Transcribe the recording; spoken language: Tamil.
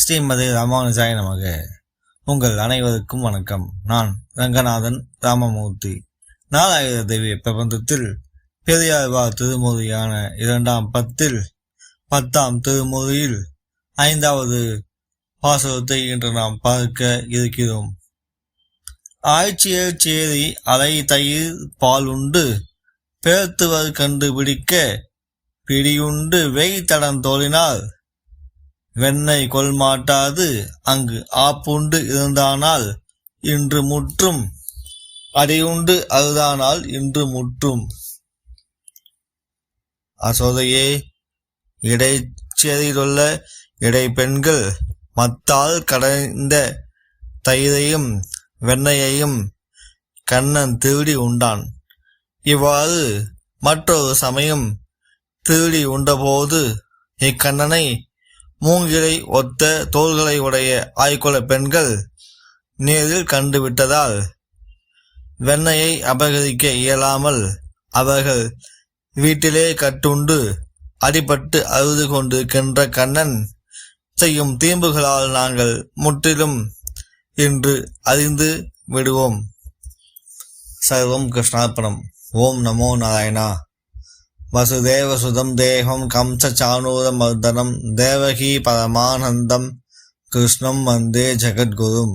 ஸ்ரீமதி ராமானுஜாய நமக. உங்கள் அனைவருக்கும் வணக்கம். நான் ரங்கநாதன் ராமமூர்த்தி. நாலாயிர தேவி பிரபந்தத்தில் பெரியாழ்வா திருமுறையான இரண்டாம் பத்தில் பத்தாம் திருமுறையில் ஐந்தாவது பாசுரத்தை இன்று நாம் பார்க்க இருக்கிறோம். ஆய்ச்சியர் சேரி அலை தயிர் பால் உண்டு பேர்த்துவர் கண்டுபிடிக்க பிடியுண்டு வெய் தடம் தோழினால் வெண்ணெய் கொள்மாட்டாது. அங்கு ஆப்புண்டு இருந்தானால் இன்று முற்றும். அடியுண்டு அதுதானால் இன்று முற்றும். அசோதையே இடைச்சேரியிலுள்ள இடை பெண்கள் மத்தால் கடைந்த தயிரையும் வெண்ணையையும் கண்ணன் திருடி உண்டான். இவ்வாறு மற்றொரு சமயம் திருடி உண்டபோது இக்கண்ணனை மூங்கிலை ஒத்த தோள்களை உடைய ஆய்குல பெண்கள் நேரில் கண்டுவிட்டதால் வெண்ணையை அபகரிக்க இயலாமல் அவர்கள் வீட்டிலே கட்டுண்டு அடிபட்டு அழுது கொண்டிருக்கின்ற கண்ணன் செய்யும் தீம்புகளால் நாங்கள் முற்றிலும் இன்று அறிந்து விடுவோம். சர்வம் கிருஷ்ணார்ப்பணம். ஓம் நமோ நாராயணா. வசுதேவசுதம் தேகம் கம்சச்சானூரமர்தனம் தேவகி பரமானந்தம் கிருஷ்ணம் வந்தே ஜெகத்குரும்